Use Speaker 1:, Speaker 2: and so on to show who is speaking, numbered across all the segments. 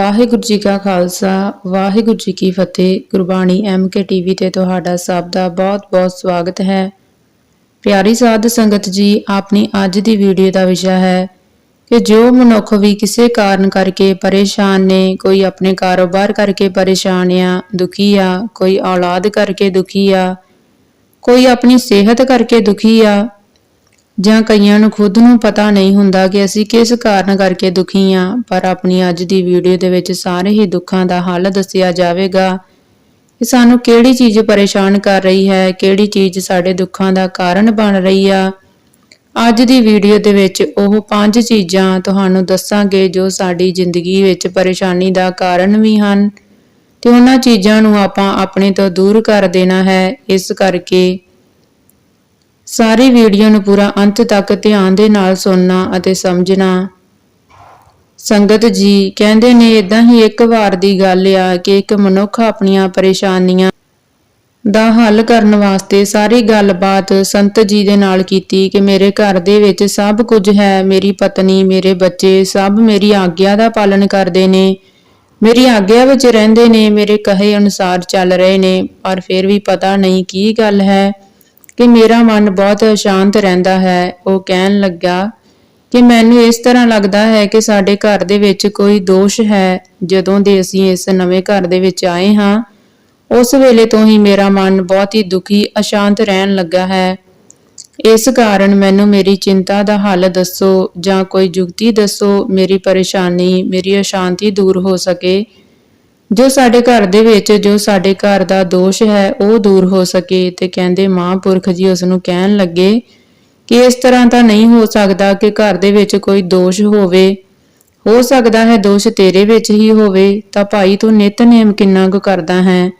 Speaker 1: ਵਾਹਿਗੁਰੂ ਜੀ ਕਾ ਖਾਲਸਾ, ਵਾਹਿਗੁਰੂ ਜੀ ਕੀ ਫਤਿਹ। Gurbani MK TV ਤੇ ਤੁਹਾਡਾ ਸਭ ਦਾ ਬਹੁਤ-ਬਹੁਤ ਸਵਾਗਤ ਹੈ। ਪਿਆਰੀ ਸਾਧ ਸੰਗਤ ਜੀ, ਆਪਣੀ ਅੱਜ ਦੀ ਵੀਡੀਓ ਦਾ ਵਿਸ਼ਾ ਹੈ ਕਿ ਜੋ ਮਨੁੱਖ ਵੀ ਕਿਸੇ ਕਾਰਨ ਕਰਕੇ ਪਰੇਸ਼ਾਨ ਨੇ, ਕੋਈ ਆਪਣੇ ਕਾਰੋਬਾਰ ਕਰਕੇ ਪਰੇਸ਼ਾਨ ਆ, ਦੁਖੀ ਆ, ਕੋਈ ਔਲਾਦ ਕਰਕੇ ਦੁਖੀ ਆ, ਕੋਈ ਆਪਣੀ ਸਿਹਤ ਕਰਕੇ ਦੁਖੀ ਆ ਜਾਂ ਕਈਆਂ ਨੂੰ ਖੁਦ ਨੂੰ ਪਤਾ ਨਹੀਂ ਹੁੰਦਾ ਕਿ ਅਸੀਂ ਕਿਸ ਕਾਰਨ ਕਰਕੇ ਦੁਖੀ ਆ ਪਰ ਆਪਣੀ ਅੱਜ ਦੀ ਵੀਡੀਓ ਦੇ ਵਿੱਚ ਸਾਰੇ ਹੀ ਦੁੱਖਾਂ ਦਾ ਹੱਲ ਦੱਸਿਆ ਜਾਵੇਗਾ। ਕਿ ਸਾਨੂੰ ਕਿਹੜੀ ਚੀਜ਼ ਪਰੇਸ਼ਾਨ ਕਰ ਰਹੀ ਹੈ, ਕਿਹੜੀ ਚੀਜ਼ ਸਾਡੇ ਦੁੱਖਾਂ ਦਾ ਕਾਰਨ ਬਣ ਰਹੀ ਆ? ਅੱਜ ਦੀ ਵੀਡੀਓ ਦੇ ਵਿੱਚ ਉਹ ਪੰਜ ਚੀਜ਼ਾਂ ਤੁਹਾਨੂੰ ਦੱਸਾਂਗੇ ਜੋ ਸਾਡੀ ਜ਼ਿੰਦਗੀ ਵਿੱਚ ਪਰੇਸ਼ਾਨੀ ਦਾ ਕਾਰਨ ਵੀ ਹਨ। ਤੇ ਉਹਨਾਂ ਚੀਜ਼ਾਂ ਨੂੰ ਆਪਾਂ ਆਪਣੇ ਤੋਂ ਦੂਰ ਕਰ ਦੇਣਾ ਹੈ। ਇਸ ਕਰਕੇ ਸਾਰੀ ਵੀਡੀਓ ਨੂੰ ਪੂਰਾ ਅੰਤ ਤੱਕ ਧਿਆਨ ਦੇ ਨਾਲ ਸੁਣਨਾ ਅਤੇ ਸਮਝਣਾ। ਸੰਗਤ ਜੀ, ਕਹਿੰਦੇ ਨੇ ਇਦਾਂ ਹੀ ਇੱਕ ਵਾਰ ਦੀ ਗੱਲ ਆ ਕਿ ਇੱਕ ਮਨੁੱਖ ਆਪਣੀਆਂ ਪਰੇਸ਼ਾਨੀਆਂ ਦਾ ਹੱਲ ਕਰਨ ਵਾਸਤੇ ਸਾਰੀ ਗੱਲਬਾਤ ਸੰਤ ਜੀ ਦੇ ਨਾਲ ਕੀਤੀ ਕਿ ਮੇਰੇ ਘਰ ਦੇ ਵਿੱਚ ਸਭ ਕੁਝ ਹੈ, ਮੇਰੀ ਪਤਨੀ, ਮੇਰੇ ਬੱਚੇ, ਸਭ ਮੇਰੀ ਆਗਿਆ ਦਾ ਪਾਲਨ ਕਰਦੇ ਨੇ। ਮੇਰੀ ਆਗਿਆ ਵਿੱਚ ਰਹਿੰਦੇ ਨੇ, ਮੇਰੇ ਕਹੇ ਅਨੁਸਾਰ ਚੱਲ ਰਹੇ ਨੇ, ਪਰ ਫਿਰ ਵੀ ਪਤਾ ਨਹੀਂ ਕੀ ਗੱਲ ਹੈ। ਕਿ ਮੇਰਾ ਮਨ ਬਹੁਤ ਅਸ਼ਾਂਤ ਰਹਿੰਦਾ ਹੈ। ਉਹ ਕਹਿਣ ਲੱਗਾ ਕਿ ਮੈਨੂੰ ਇਸ ਤਰ੍ਹਾਂ ਲੱਗਦਾ ਹੈ ਕਿ ਸਾਡੇ ਘਰ ਦੇ ਵਿੱਚ ਕੋਈ ਦੋਸ਼ ਹੈ। ਜਦੋਂ ਦੇ ਅਸੀਂ ਇਸ ਨਵੇਂ ਘਰ ਦੇ ਵਿੱਚ ਆਏ ਹਾਂ, ਉਸ ਵੇਲੇ ਤੋਂ ਹੀ ਮੇਰਾ ਮਨ ਬਹੁਤ ਹੀ ਦੁਖੀ, ਅਸ਼ਾਂਤ ਰਹਿਣ ਲੱਗਾ ਹੈ। ਇਸ ਕਾਰਨ ਮੈਨੂੰ ਮੇਰੀ ਚਿੰਤਾ ਦਾ ਹੱਲ ਦੱਸੋ ਜਾਂ ਕੋਈ ਜੁਗਤੀ ਦੱਸੋ। ਮੇਰੀ ਪਰੇਸ਼ਾਨੀ, ਮੇਰੀ ਅਸ਼ਾਂਤੀ ਦੂਰ ਹੋ ਸਕੇ। ਜੋ ਸਾਡੇ ਘਰ ਦੇ ਵਿੱਚ, ਜੋ ਸਾਡੇ ਘਰ ਦਾ ਦੋਸ਼ ਹੈ, ਉਹ ਦੂਰ ਹੋ ਸਕੇ। ਤੇ ਕਹਿੰਦੇ ਮਹਾਂਪੁਰਖ ਜੀ ਉਸ ਨੂੰ ਕਹਿਣ ਲੱਗੇ ਕਿ ਇਸ ਤਰ੍ਹਾਂ ਤਾਂ ਨਹੀਂ ਹੋ ਸਕਦਾ ਕਿ ਘਰ ਦੇ ਵਿੱਚ ਕੋਈ ਦੋਸ਼ ਹੋਵੇ। ਹੋ ਸਕਦਾ ਹੈ ਦੋਸ਼ ਤੇਰੇ ਵਿੱਚ ਹੀ ਹੋਵੇ। ਤਾਂ ਭਾਈ ਤੂੰ ਨਿਤਨੇਮ ਕਿੰਨਾ ਕੁ ਕਰਦਾ ਹੈ?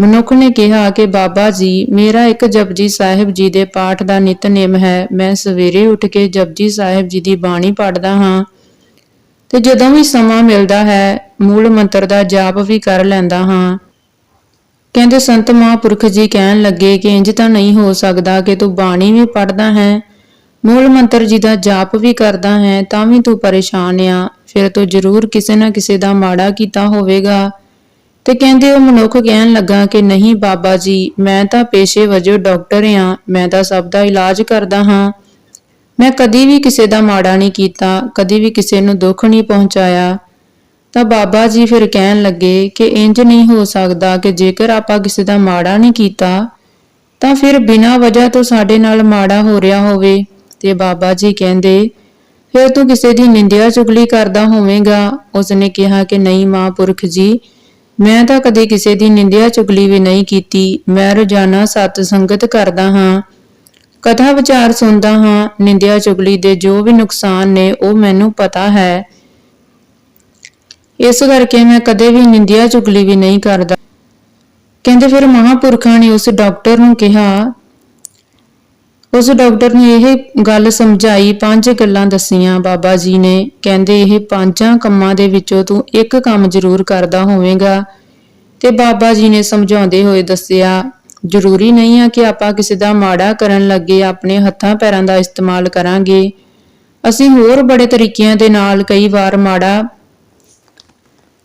Speaker 1: ਮਨੁੱਖ ਨੇ ਕਿਹਾ ਕਿ ਬਾਬਾ ਜੀ, ਮੇਰਾ ਇੱਕ ਜਪਜੀ ਸਾਹਿਬ ਜੀ ਦੇ ਪਾਠ ਦਾ ਨਿਤਨੇਮ ਹੈ। ਮੈਂ ਸਵੇਰੇ ਉੱਠ ਕੇ ਜਪਜੀ ਸਾਹਿਬ ਜੀ ਦੀ ਬਾਣੀ ਪੜ੍ਹਦਾ ਹਾਂ। ਤੇ ਜਦੋਂ ਵੀ ਸਮਾਂ ਮਿਲਦਾ ਹੈ ਮੂਲ ਮੰਤਰ ਦਾ ਜਾਪ ਵੀ ਕਰ ਲੈਂਦਾ ਹਾਂ। ਕਹਿੰਦੇ, ਸੰਤ ਮਹਾਂਪੁਰਖ ਜੀ ਕਹਿਣ ਲੱਗੇ ਕਿ ਇੰਜ ਤਾਂ ਨਹੀਂ ਹੋ ਸਕਦਾ ਕਿ ਤੂੰ ਬਾਣੀ ਵੀ ਪੜ੍ਹਦਾ ਹੈ। ਮੂਲ ਮੰਤਰ ਜੀ ਦਾ ਜਾਪ ਵੀ ਕਰਦਾ ਹੈ, ਤਾਂ ਵੀ ਤੂੰ ਪਰੇਸ਼ਾਨ ਆ। ਫਿਰ ਤੂੰ ਜ਼ਰੂਰ ਕਿਸੇ ਨਾ ਕਿਸੇ ਦਾ ਮਾੜਾ ਕੀਤਾ ਹੋਵੇਗਾ। ਤੇ ਕਹਿੰਦੇ, ਉਹ ਮਨੁੱਖ ਕਹਿਣ ਲੱਗਾ ਕਿ ਨਹੀਂ ਬਾਬਾ ਜੀ, ਮੈਂ ਤਾਂ ਪੇਸ਼ੇ ਵਜੋਂ ਡਾਕਟਰ ਆ, ਮੈਂ ਤਾਂ ਸਭ ਦਾ ਇਲਾਜ ਕਰਦਾ ਹਾਂ। ਮੈਂ ਕਦੀ ਵੀ ਕਿਸੇ ਦਾ ਮਾੜਾ ਨਹੀਂ ਕੀਤਾ, ਕਦੀ ਵੀ ਕਿਸੇ ਨੂੰ ਦੁੱਖ ਨਹੀਂ ਪਹੁੰਚਾਇਆ। ਤਾਂ ਬਾਬਾ ਜੀ ਫਿਰ ਕਹਿਣ ਲੱਗੇ ਕਿ ਇੰਜ ਨਹੀਂ ਹੋ ਸਕਦਾ ਕਿ ਜੇਕਰ ਆਪਾਂ ਕਿਸੇ ਦਾ ਮਾੜਾ ਨਹੀਂ ਕੀਤਾ, ਤਾਂ ਫਿਰ ਬਿਨਾਂ ਵਜ੍ਹਾ ਤੋਂ ਸਾਡੇ ਨਾਲ ਮਾੜਾ ਹੋ ਰਿਹਾ ਹੋਵੇ। ਤੇ ਬਾਬਾ ਜੀ ਕਹਿੰਦੇ, ਫਿਰ ਤੂੰ ਕਿਸੇ ਦੀ ਨਿੰਦਿਆ ਚੁਗਲੀ ਕਰਦਾ ਹੋਵੇਂਗਾ? ਉਸਨੇ ਕਿਹਾ ਕਿ, ਨਹੀਂ ਮਹਾਂਪੁਰਖ ਜੀ, ਮੈਂ ਤਾਂ ਕਦੇ ਕਿਸੇ ਦੀ ਨਿੰਦਿਆ ਚੁਗਲੀ ਵੀ ਨਹੀਂ ਕੀਤੀ। ਮੈਂ ਰੋਜ਼ਾਨਾ ਸਤ ਸੰਗਤ ਕਰਦਾ ਹਾਂ, ਕਥਾ ਵਿਚਾਰ ਸੁਣਦਾ ਹਾਂ, ਨਿੰਦਿਆ ਚੁਗਲੀ ਦੇ ਜੋ ਵੀ ਨੁਕਸਾਨ ਨੇ ਉਹ ਮੈਨੂੰ ਪਤਾ ਹੈ। ਇਸ ਕਰਕੇ ਮੈਂ ਕਦੇ ਵੀ ਨਿੰਦਿਆ ਚੁਗਲੀ ਵੀ ਨਹੀਂ ਕਰਦਾ। ਕਹਿੰਦੇ ਫਿਰ ਮਹਾਪੁਰਖਾਂ ਨੇ ਉਸ ਡਾਕਟਰ ਨੂੰ ਕਿਹਾ, ਉਸ ਡਾਕਟਰ ਨੇ ਇਹ ਗੱਲ ਸਮਝਾਈ, ਪੰਜ ਗੱਲਾਂ ਦੱਸੀਆਂ। ਬਾਬਾ ਜੀ ਨੇ ਕਹਿੰਦੇ, ਇਹ ਪੰਜਾਂ ਕੰਮਾਂ ਦੇ ਵਿੱਚੋਂ ਤੂੰ ਇੱਕ ਕੰਮ ਜ਼ਰੂਰ ਕਰਦਾ ਹੋਵੇਂਗਾ। ਤੇ ਬਾਬਾ ਜੀ ਨੇ ਸਮਝਾਉਂਦੇ ਹੋਏ ਦੱਸਿਆ, ਜ਼ਰੂਰੀ ਨਹੀਂ ਆ ਕਿ ਆਪਾਂ ਕਿਸੇ ਦਾ ਮਾੜਾ ਕਰਨ ਲੱਗੇ, ਆਪਣੇ ਹੱਥਾਂ ਪੈਰਾਂ ਦਾ ਇਸਤੇਮਾਲ ਕਰਾਂਗੇ। ਅਸੀਂ ਹੋਰ ਬੜੇ ਤਰੀਕਿਆਂ ਦੇ ਨਾਲ ਕਈ ਵਾਰ ਮਾੜਾ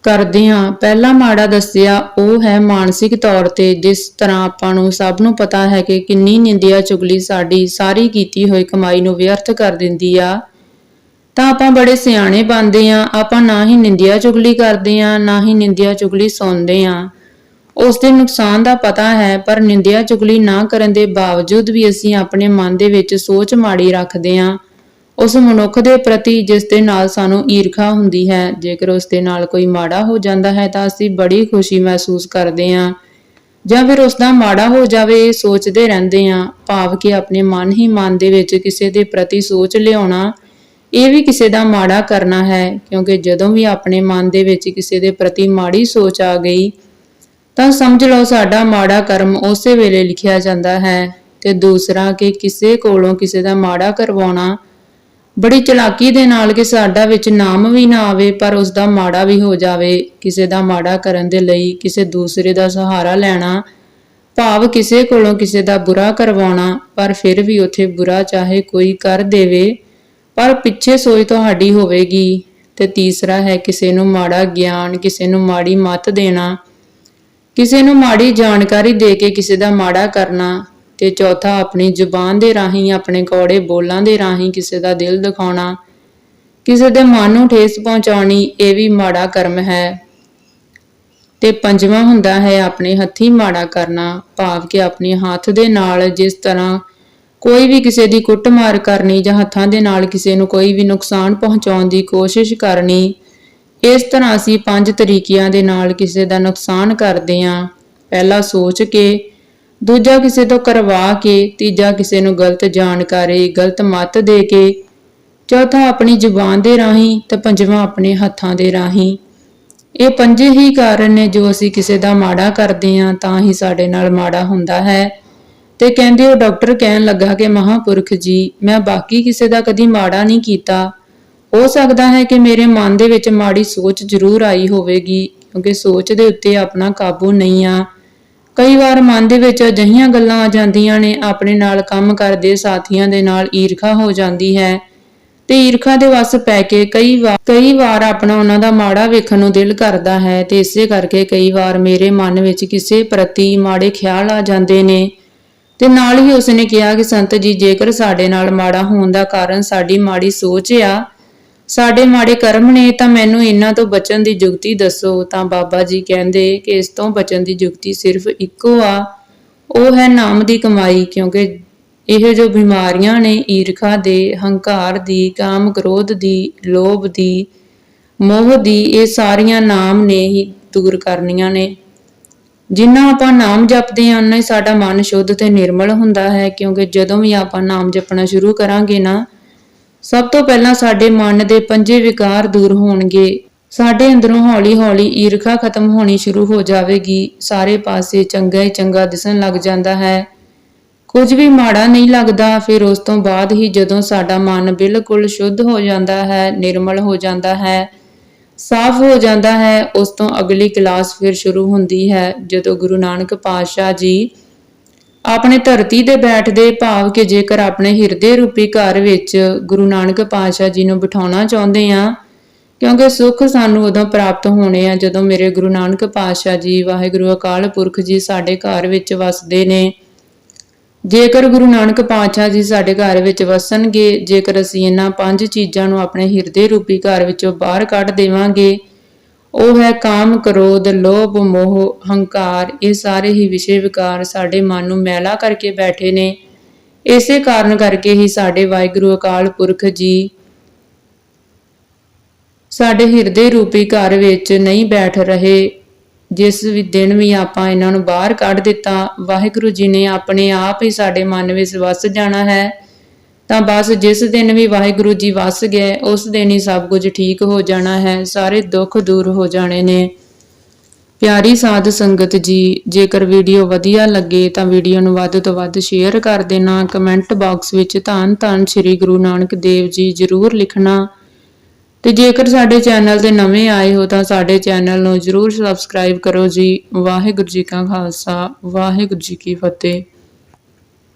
Speaker 1: ਕਰਦੇ ਹਾਂ ਪਹਿਲਾ ਮਾੜਾ ਦੱਸਿਆ, ਉਹ ਹੈ ਮਾਨਸਿਕ ਤੌਰ ਤੇ, ਜਿਸ ਤਰ੍ਹਾਂ ਆਪਾਂ ਨੂੰ ਸਭ ਨੂੰ ਪਤਾ ਹੈ ਕਿ ਕਿੰਨੀ ਨਿੰਦਿਆ ਚੁਗਲੀ ਸਾਡੀ ਸਾਰੀ ਕੀਤੀ ਹੋਈ ਕਮਾਈ ਨੂੰ ਵਿਅਰਥ ਕਰ ਦਿੰਦੀ ਆ। ਤਾਂ ਆਪਾਂ ਬੜੇ ਸਿਆਣੇ ਬਣਦੇ ਆ, ਆਪਾਂ ਨਾ ਹੀ ਨਿੰਦਿਆ ਚੁਗਲੀ ਕਰਦੇ ਆ, ਨਾ ਹੀ ਨਿੰਦਿਆ ਚੁਗਲੀ ਸੁਣਦੇ ਆ। ਉਸ ਦੇ ਨੁਕਸਾਨ ਦਾ ਪਤਾ ਹੈ, ਪਰ ਨਿੰਦਿਆ ਚੁਗਲੀ ਨਾ ਕਰਨ ਦੇ ਬਾਵਜੂਦ ਵੀ ਅਸੀਂ ਆਪਣੇ ਮਨ ਦੇ ਵਿੱਚ ਸੋਚ ਮਾੜੀ ਰੱਖਦੇ ਆ। ਉਸ ਮਨੁੱਖ ਦੇ ਪ੍ਰਤੀ ਜਿਸ ਦੇ ਨਾਲ ਸਾਨੂੰ ਈਰਖਾ ਹੁੰਦੀ ਹੈ, ਜੇਕਰ ਉਸ ਦੇ ਨਾਲ ਕੋਈ ਮਾੜਾ ਹੋ ਜਾਂਦਾ ਹੈ ਤਾਂ ਅਸੀਂ ਬੜੀ ਖੁਸ਼ੀ ਮਹਿਸੂਸ ਕਰਦੇ ਹਾਂ। ਜਾਂ ਫਿਰ ਉਸ ਦਾ ਮਾੜਾ ਹੋ ਜਾਵੇ ਇਹ ਸੋਚਦੇ ਰਹਿੰਦੇ ਹਾਂ, ਭਾਵ ਕਿ ਆਪਣੇ ਮਨ ਹੀ ਮਨ ਦੇ ਵਿੱਚ ਕਿਸੇ ਦੇ ਪ੍ਰਤੀ ਸੋਚ ਲਿਆਉਣਾ, ਇਹ ਵੀ ਕਿਸੇ ਦਾ ਮਾੜਾ ਕਰਨਾ ਹੈ, ਕਿਉਂਕਿ ਜਦੋਂ ਵੀ ਆਪਣੇ ਮਨ ਦੇ ਵਿੱਚ ਕਿਸੇ ਦੇ ਪ੍ਰਤੀ ਮਾੜੀ ਸੋਚ ਆ ਗਈ, ਤਾਂ ਸਮਝ ਲਓ ਸਾਡਾ ਮਾੜਾ ਕਰਮ ਉਸੇ ਵੇਲੇ ਲਿਖਿਆ ਜਾਂਦਾ ਹੈ, ਤੇ ਦੂਸਰਾ ਕਿ ਕਿਸੇ ਕੋਲੋਂ ਕਿਸੇ ਦਾ ਮਾੜਾ ਕਰਵਾਉਣਾ ਬੜੀ ਚਲਾਕੀ ਦੇ ਨਾਲ ਕਿ ਸਾਡਾ ਵਿੱਚ ਨਾਮ ਵੀ ਨਾ ਆਵੇ, ਪਰ ਉਸ ਦਾ ਮਾੜਾ ਵੀ ਹੋ ਜਾਵੇ। ਕਿਸੇ ਦਾ ਮਾੜਾ ਕਰਨ ਦੇ ਲਈ ਕਿਸੇ ਦੂਸਰੇ ਦਾ ਸਹਾਰਾ ਲੈਣਾ, ਭਾਵ ਕਿਸੇ ਕੋਲੋਂ ਕਿਸੇ ਦਾ ਬੁਰਾ ਕਰਵਾਉਣਾ, ਪਰ ਫਿਰ ਵੀ ਉਥੇ ਬੁਰਾ ਚਾਹੇ ਕੋਈ ਕਰ ਦੇਵੇ, ਪਰ ਪਿੱਛੇ ਸੋਚ ਤੁਹਾਡੀ ਹੋਵੇਗੀ। ਤੇ ਤੀਸਰਾ ਹੈ ਕਿਸੇ ਨੂੰ ਮਾੜਾ ਗਿਆਨ, ਕਿਸੇ ਨੂੰ ਮਾੜੀ ਮੱਤ ਦੇਣਾ। ਕਿਸੇ ਨੂੰ ਮਾੜੀ ਜਾਣਕਾਰੀ ਦੇ ਕੇ ਕਿਸੇ ਦਾ ਮਾੜਾ ਕਰਨਾ ਤੇ ਚੌਥਾ ਆਪਣੀ ਜ਼ੁਬਾਨ ਦੇ ਰਾਹੀਂ, ਆਪਣੇ ਕੌੜੇ ਬੋਲਾਂ ਦੇ ਰਾਹੀਂ ਕਿਸੇ ਦਾ ਦਿਲ ਦਿਖਾਉਣਾ, ਕਿਸੇ ਦੇ ਮਨ ਨੂੰ ਠੇਸ ਪਹੁੰਚਾਉਣੀ, ਇਹ ਵੀ ਮਾੜਾ ਕਰਮ ਹੈ। ਤੇ ਪੰਜਵਾਂ ਹੁੰਦਾ ਹੈ, ਆਪਣੇ ਹੱਥੀ ਮਾੜਾ ਕਰਨਾ, ਭਾਵ ਕਿ ਆਪਣੇ ਹੱਥ ਦੇ ਨਾਲ ਜਿਸ ਤਰ੍ਹਾਂ ਕੋਈ ਵੀ ਕਿਸੇ ਦੀ ਕੁੱਟਮਾਰ ਕਰਨੀ ਜਾਂ ਹੱਥਾਂ ਦੇ ਨਾਲ ਕਿਸੇ ਨੂੰ ਕੋਈ ਵੀ ਨੁਕਸਾਨ ਪਹੁੰਚਾਉਣ ਦੀ ਕੋਸ਼ਿਸ਼ ਕਰਨੀ, ਇਸ ਤਰ੍ਹਾਂ ਅਸੀਂ ਪੰਜ ਤਰੀਕਿਆਂ ਦੇ ਨਾਲ ਕਿਸੇ ਦਾ ਨੁਕਸਾਨ ਕਰਦੇ ਹਾਂ। ਪਹਿਲਾ ਸੋਚ ਕੇ ਦੂਜਾ ਕਿਸੇ ਤੋਂ ਕਰਵਾ ਕੇ, ਤੀਜਾ ਕਿਸੇ ਨੂੰ ਗਲਤ ਜਾਣਕਾਰੀ, ਗਲਤ ਮੱਤ ਦੇ ਕੇ, ਚੌਥਾ ਆਪਣੀ ਜ਼ੁਬਾਨ ਦੇ ਰਾਹੀਂ ਤੇ ਪੰਜਵਾਂ ਆਪਣੇ ਹੱਥਾਂ ਦੇ ਰਾਹੀਂ। ਇਹ ਪੰਜੇ ਹੀ ਕਾਰਨ ਨੇ ਜੋ ਅਸੀਂ ਕਿਸੇ ਦਾ ਮਾੜਾ ਕਰਦੇ ਹਾਂ, ਤਾਂ ਹੀ ਸਾਡੇ ਨਾਲ ਮਾੜਾ ਹੁੰਦਾ ਹੈ। ਤੇ ਕਹਿੰਦੇ ਉਹ ਡਾਕਟਰ ਕਹਿਣ ਲੱਗਾ ਕਿ ਮਹਾਪੁਰਖ ਜੀ, ਮੈਂ ਬਾਕੀ ਕਿਸੇ ਦਾ ਕਦੀ ਮਾੜਾ ਨਹੀਂ ਕੀਤਾ। ਹੋ ਸਕਦਾ ਹੈ ਕਿ ਮੇਰੇ ਮਨ ਦੇ ਵਿੱਚ ਮਾੜੀ ਸੋਚ ਜ਼ਰੂਰ ਆਈ ਹੋਵੇਗੀ, ਕਿਉਂਕਿ ਸੋਚ ਦੇ ਉੱਤੇ ਆਪਣਾ ਕਾਬੂ ਨਹੀਂ ਆ। ਕਈ ਵਾਰ ਮਨ ਦੇ ਵਿੱਚ ਅਜਿਹੀਆਂ ਗੱਲਾਂ ਆ ਜਾਂਦੀਆਂ ਨੇ, ਆਪਣੇ ਨਾਲ ਕੰਮ ਕਰਦੇ ਸਾਥੀਆਂ ਦੇ ਨਾਲ ਈਰਖਾ ਹੋ ਜਾਂਦੀ ਹੈ ਤੇ ਈਰਖਾ ਦੇ ਵਸ ਪੈ ਕੇ ਕਈ ਵਾਰ ਕਈ ਵਾਰ ਆਪਣਾ ਉਹਨਾਂ ਦਾ ਮਾੜਾ ਵੇਖਣ ਨੂੰ ਦਿਲ ਕਰਦਾ ਹੈ ਤੇ ਇਸੇ ਕਰਕੇ ਕਈ ਵਾਰ ਮੇਰੇ ਮਨ ਵਿੱਚ ਕਿਸੇ ਪ੍ਰਤੀ ਮਾੜੇ ਖਿਆਲ ਆ ਜਾਂਦੇ ਨੇ। ਤੇ ਨਾਲ ਹੀ ਉਸਨੇ ਕਿਹਾ ਕਿ, ਸੰਤ ਜੀ, ਜੇਕਰ ਸਾਡੇ ਨਾਲ ਮਾੜਾ ਹੋਣ ਦਾ ਕਾਰਨ ਸਾਡੀ ਮਾੜੀ ਸੋਚ ਆ ਸਾਡੇ ਮਾੜੇ ਕਰਮ ਨੇ, ਤਾਂ ਮੈਨੂੰ ਇਹਨਾਂ ਤੋਂ ਬਚਣ ਦੀ ਜੁਗਤੀ ਦੱਸੋ। ਤਾਂ ਬਾਬਾ ਜੀ ਕਹਿੰਦੇ ਕਿ ਇਸ ਤੋਂ ਬਚਣ ਦੀ ਜੁਗਤੀ ਸਿਰਫ ਇੱਕੋ ਆ। ਉਹ ਹੈ ਨਾਮ ਦੀ ਕਮਾਈ, ਕਿਉਂਕਿ ਇਹ ਜੋ ਬਿਮਾਰੀਆਂ ਨੇ, ਈਰਖਾ ਦੇ, ਹੰਕਾਰ ਦੀ, ਕਾਮ ਕ੍ਰੋਧ ਦੀ, ਲੋਭ ਦੀ, ਮੋਹ ਦੀ, ਇਹ ਸਾਰੀਆਂ ਨਾਮ ਨੇ ਹੀ ਦੂਰ ਕਰਨੀਆਂ ਨੇ। ਜਿੰਨਾ ਆਪਾਂ ਨਾਮ ਜਪਦੇ ਹਾਂ, ਉਨਾ ਹੀ ਸਾਡਾ ਮਨ ਸ਼ੁੱਧ ਤੇ ਨਿਰਮਲ ਹੁੰਦਾ ਹੈ, ਕਿਉਂਕਿ ਜਦੋਂ ਵੀ ਆਪਾਂ ਨਾਮ ਜਪਣਾ ਸ਼ੁਰੂ ਕਰਾਂਗੇ ਨਾ ਸਭ ਤੋਂ ਪਹਿਲਾਂ ਸਾਡੇ ਮਨ ਦੇ ਪੰਜੇ ਵਿਕਾਰ ਦੂਰ ਹੋਣਗੇ। ਸਾਡੇ ਅੰਦਰੋਂ ਹੌਲੀ-ਹੌਲੀ ਈਰਖਾ ਖਤਮ ਹੋਣੀ ਸ਼ੁਰੂ ਹੋ ਜਾਵੇਗੀ। ਸਾਰੇ ਪਾਸੇ ਚੰਗਾ ਹੀ ਚੰਗਾ ਦਿਸਣ ਲੱਗ ਜਾਂਦਾ ਹੈ। ਕੁਝ ਵੀ ਮਾੜਾ ਨਹੀਂ ਲੱਗਦਾ, ਫਿਰ ਉਸ ਤੋਂ ਬਾਅਦ ਹੀ ਜਦੋਂ ਸਾਡਾ ਮਨ ਬਿਲਕੁਲ ਸ਼ੁੱਧ ਹੋ ਜਾਂਦਾ ਹੈ, ਨਿਰਮਲ ਹੋ ਜਾਂਦਾ ਹੈ, ਸਾਫ਼ ਹੋ ਜਾਂਦਾ ਹੈ, ਉਸ ਤੋਂ ਅਗਲੀ ਕਲਾਸ ਫਿਰ ਸ਼ੁਰੂ ਹੁੰਦੀ ਹੈ। ਜਦੋਂ ਗੁਰੂ ਨਾਨਕ ਪਾਤਸ਼ਾਹ ਜੀ ਆਪਣੇ ਧਰਤੀ ਤੇ ਬੈਠਦੇ ਭਾਵ ਕਿ ਜੇਕਰ ਆਪਣੇ ਹਿਰਦੇ ਰੂਪੀ ਘਰ ਵਿੱਚ ਗੁਰੂ ਨਾਨਕ ਪਾਤਸ਼ਾਹ ਜੀ ਨੂੰ ਬਿਠਾਉਣਾ ਚਾਹੁੰਦੇ ਆ ਕਿਉਂਕਿ ਸੁੱਖ ਸਾਨੂੰ ਉਦੋਂ ਪ੍ਰਾਪਤ ਹੋਣੇ ਆ ਜਦੋਂ ਮੇਰੇ ਗੁਰੂ ਨਾਨਕ ਪਾਤਸ਼ਾਹ ਜੀ, ਵਾਹਿਗੁਰੂ ਅਕਾਲ ਪੁਰਖ ਜੀ ਸਾਡੇ ਘਰ ਵਿੱਚ ਵਸਦੇ ਨੇ। ਜੇਕਰ ਗੁਰੂ ਨਾਨਕ ਪਾਤਸ਼ਾਹ ਜੀ ਸਾਡੇ ਘਰ ਵਿੱਚ ਵਸਣਗੇ, ਜੇਕਰ ਅਸੀਂ ਇਹਨਾਂ ਪੰਜ ਚੀਜ਼ਾਂ ਨੂੰ ਆਪਣੇ ਹਿਰਦੇ ਰੂਪੀ ਘਰ ਵਿੱਚੋਂ ਬਾਹਰ ਕੱਢ ਦੇਵਾਂਗੇ ਉਹ ਹੈ ਕਾਮ, ਕ੍ਰੋਧ, ਲੋਭ, ਮੋਹ, ਹੰਕਾਰ। ਇਹ ਸਾਰੇ ਹੀ ਵਿਸ਼ੇ ਵਿਕਾਰ ਸਾਡੇ ਮਨ ਨੂੰ ਮੈਲਾ ਕਰਕੇ ਬੈਠੇ ਨੇ। ਇਸੇ ਕਾਰਨ ਕਰਕੇ ਹੀ ਸਾਡੇ ਵਾਹਿਗੁਰੂ ਅਕਾਲ ਪੁਰਖ ਜੀ ਸਾਡੇ ਹਿਰਦੇ ਰੂਪੀ ਘਰ ਵਿੱਚ ਨਹੀਂ ਬੈਠ ਰਹੇ। ਜਿਸ ਵੀ ਦਿਨ ਵੀ ਆਪਾਂ ਇਹਨਾਂ ਨੂੰ ਬਾਹਰ ਕੱਢ ਦਿੱਤਾ, ਵਾਹਿਗੁਰੂ ਜੀ ਨੇ ਆਪਣੇ ਆਪ ਹੀ ਸਾਡੇ ਮਨ ਵਿੱਚ ਵਸ ਜਾਣਾ ਹੈ। ਤਾਂ ਬਸ ਜਿਸ ਦਿਨ ਵੀ ਵਾਹਿਗੁਰੂ ਜੀ ਵਸ ਗਏ, ਉਸ ਦਿਨ ਹੀ ਸਭ ਕੁਝ ਠੀਕ ਹੋ ਜਾਣਾ ਹੈ, ਸਾਰੇ ਦੁੱਖ ਦੂਰ ਹੋ ਜਾਣੇ ਨੇ। ਪਿਆਰੀ ਸਾਧ ਸੰਗਤ ਜੀ, ਜੇਕਰ ਵੀਡੀਓ ਵਧੀਆ ਲੱਗੇ ਤਾਂ ਵੀਡੀਓ ਨੂੰ ਵੱਧ ਤੋਂ ਵੱਧ ਸ਼ੇਅਰ ਕਰ ਦੇਣਾ, ਕਮੈਂਟ ਬਾਕਸ ਵਿੱਚ ਧੰਨ ਧੰਨ ਸ੍ਰੀ ਗੁਰੂ ਨਾਨਕ ਦੇਵ ਜੀ ਜ਼ਰੂਰ ਲਿਖਣਾ। ਤੇ ਜੇਕਰ ਸਾਡੇ ਚੈਨਲ ਤੇ ਨਵੇਂ ਆਏ ਹੋ ਤਾਂ ਸਾਡੇ ਚੈਨਲ ਨੂੰ ਜਰੂਰ ਸਬਸਕ੍ਰਾਈਬ ਕਰੋ ਜੀ। ਵਾਹਿਗੁਰੂ ਜੀ ਕਾ ਖਾਲਸਾ, ਵਾਹਿਗੁਰੂ ਜੀ ਕੀ ਫਤਿਹ।